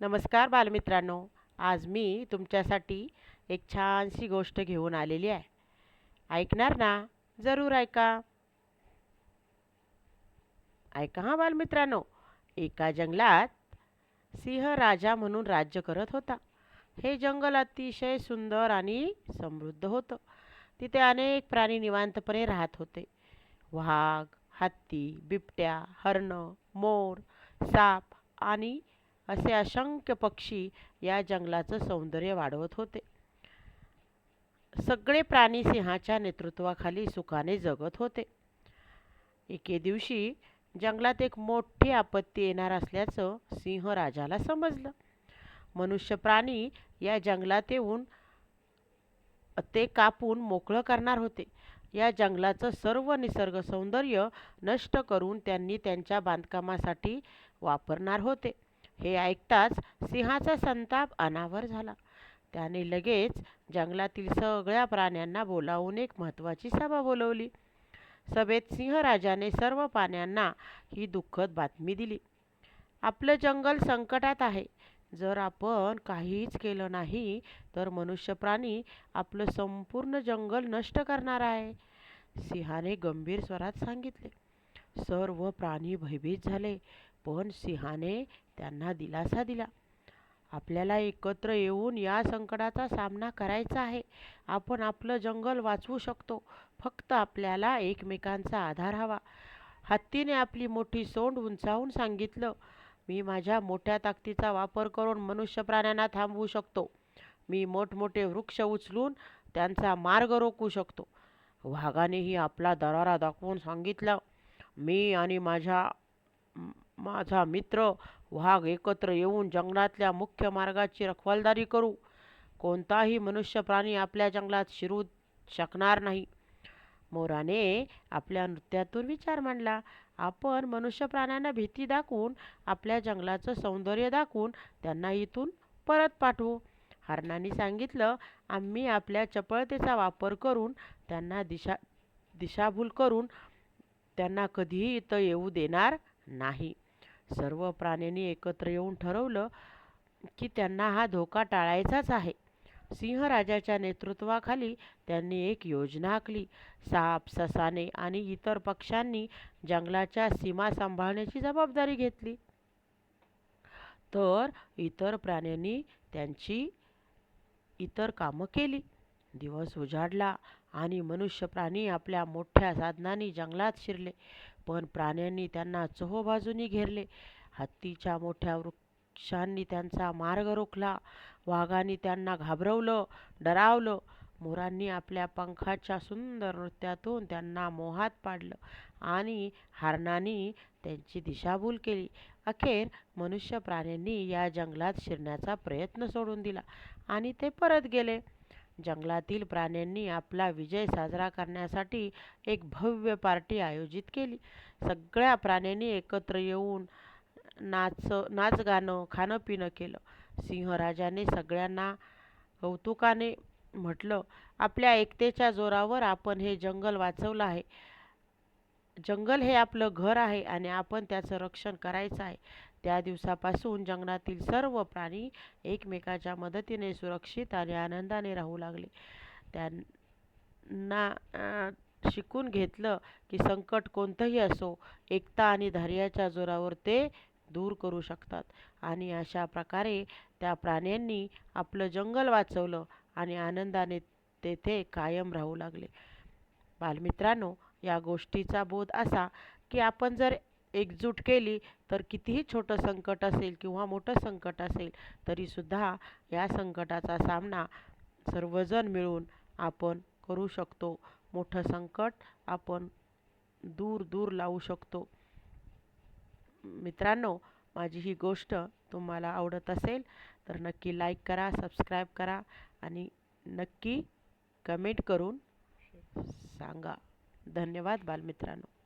नमस्कार बालमित्रांनो. आज मी तुमच्यासाठी एक छानशी गोष्ट घेऊन आलेली आहे. ऐकणार ना? जरूर ऐका. ऐका हा बालमित्रांनो. एका जंगलात सिंह राजा म्हणून राज्य करत होता. हे जंगल अतिशय सुंदर आणि समृद्ध होतं. तिथे अनेक प्राणी निवांतपणे राहत होते. वाघ हत्ती बिबट्या हरण मोर साप आणि असे असंख्य पक्षी या जंगलाचं सौंदर्य वाढवत होते. सगळे प्राणी सिंहाच्या नेतृत्वाखाली सुखाने जगत होते. एके दिवशी जंगलात एक मोठी आपत्ती येणार असल्याचं सिंह राजाला समजलं. मनुष्य प्राणी या जंगलात येऊन ते कापून मोकळं करणार होते. या जंगलाचं सर्व निसर्ग सौंदर्य नष्ट करून त्यांनी त्यांच्या बांधकामासाठी वापरणार होते. हे ऐकताच सिंहाचा संताप अनावर झाला. त्याने लगेच जंगलातील सगळ्या प्राण्यांना बोलावून एक महत्त्वाची सभा बोलवली. सभेत सिंहराजाने सर्व प्राण्यांना ही दुःखद बातमी दिली. आपलं जंगल संकटात आहे. जर आपण काहीच केलं नाही तर मनुष्य प्राणी आपलं संपूर्ण जंगल नष्ट करणार आहे सिंहाने गंभीर स्वरात सांगितले. सर्व प्राणी भयभीत झाले पण सिंहाने त्यांना दिलासा दिला. आपल्याला एकत्र येऊन या संकटाचा सामना करायचा आहे. आपण आपलं जंगल वाचवू शकतो. फक्त आपल्याला एकमेकांचा आधार हवा. हत्तीने आपली मोठी सोंड उंचावून सांगितलं मी माझ्या मोठ्या ताकदीचा वापर करून मनुष्य प्राण्यांना थांबवू शकतो. मी मोठमोठे वृक्ष उचलून त्यांचा मार्ग रोखू शकतो. वाघानेही आपला दरारा दाखवून सांगितलं. मी आणि माझ्या माझा मित्र वाघ एकत्र येऊन जंगलातल्या मुख्य मार्गाची रखवालदारी करू. कोणताही मनुष्य प्राणी आपल्या जंगलात शिरू शकणार नाही. मोराने आपल्या नृत्यातून विचार मांडला. आपण मनुष्य प्राण्यांना भीती दाखवून आपल्या जंगलाचं सौंदर्य दाखवून त्यांना इथून परत पाठवू. हरणाने सांगितलं आम्ही आपल्या चपळतेचा वापर करून त्यांना दिशा दिशाभूल करून त्यांना कधीही इथं येऊ देणार नाही. सर्व प्राण्यांनी एकत्र येऊन ठरवलं की त्यांना हा धोका टाळायचाच आहे. सिंहराजाच्या नेतृत्वाखाली त्यांनी एक योजना आखली. साप ससाने आणि इतर पक्ष्यांनी जंगलाच्या सीमा सांभाळण्याची जबाबदारी घेतली. तर इतर प्राण्यांनी त्यांची इतर कामं केली. दिवस उजाडला आणि मनुष्य प्राणी आपल्या मोठ्या साधनांनी जंगलात शिरले पण प्राण्यांनी त्यांना चहोबाजूनी घेरले. हत्तीच्या मोठ्या वृक्षांनी त्यांचा मार्ग रोखला वाघांनी त्यांना घाबरवलं डरावलं. मोरांनी आपल्या पंखाच्या सुंदर नृत्यातून त्यांना मोहात पाडलं आणि हरणांनी त्यांची दिशाभूल केली. अखेर मनुष्य प्राण्यांनी या जंगलात शिरण्याचा प्रयत्न सोडून दिला आणि ते परत गेले. जंगलातील प्राण्यांनी आपला विजय साजरा करण्यासाठी एक भव्य पार्टी आयोजित केली. सगळ्या प्राण्यांनी एकत्र येऊन नाच नाच गाणं खाणं पिणं केलं. सिंहराजाने सगळ्यांना कौतुकाने म्हटलं आपल्या एकतेच्या जोरावर आपण हे जंगल वाचवलं आहे. जंगल हे आपलं घर आहे आणि आपण त्याचं रक्षण करायचं आहे. त्या दिवसापासून जंगलातील सर्व प्राणी एकमेकाच्या मदतीने सुरक्षित आणि आनंदाने राहू लागले. त्यांना शिकून घेतलं की संकट कोणतंही असो एकता आणि धैर्याच्या जोरावर ते दूर करू शकतात. आणि अशा प्रकारे त्या प्राण्यांनी आपलं जंगल वाचवलं आणि आनंदाने तेथे कायम राहू लागले. बालमित्रांनो या गोष्टीचा बोध असा की आपण जर एकजूट केली तर कितीही छोटं संकट असेल किंवा मोठं संकट असेल तरीसुद्धा या संकटाचा सामना सर्वजण मिळून आपण करू शकतो. मोठं संकट आपण दूर दूर लावू शकतो. मित्रांनो माझी ही गोष्ट तुम्हाला आवडत असेल तर नक्की लाईक करा सबस्क्राईब करा आणि नक्की कमेंट करून सांगा. धन्यवाद बालमित्रांनो.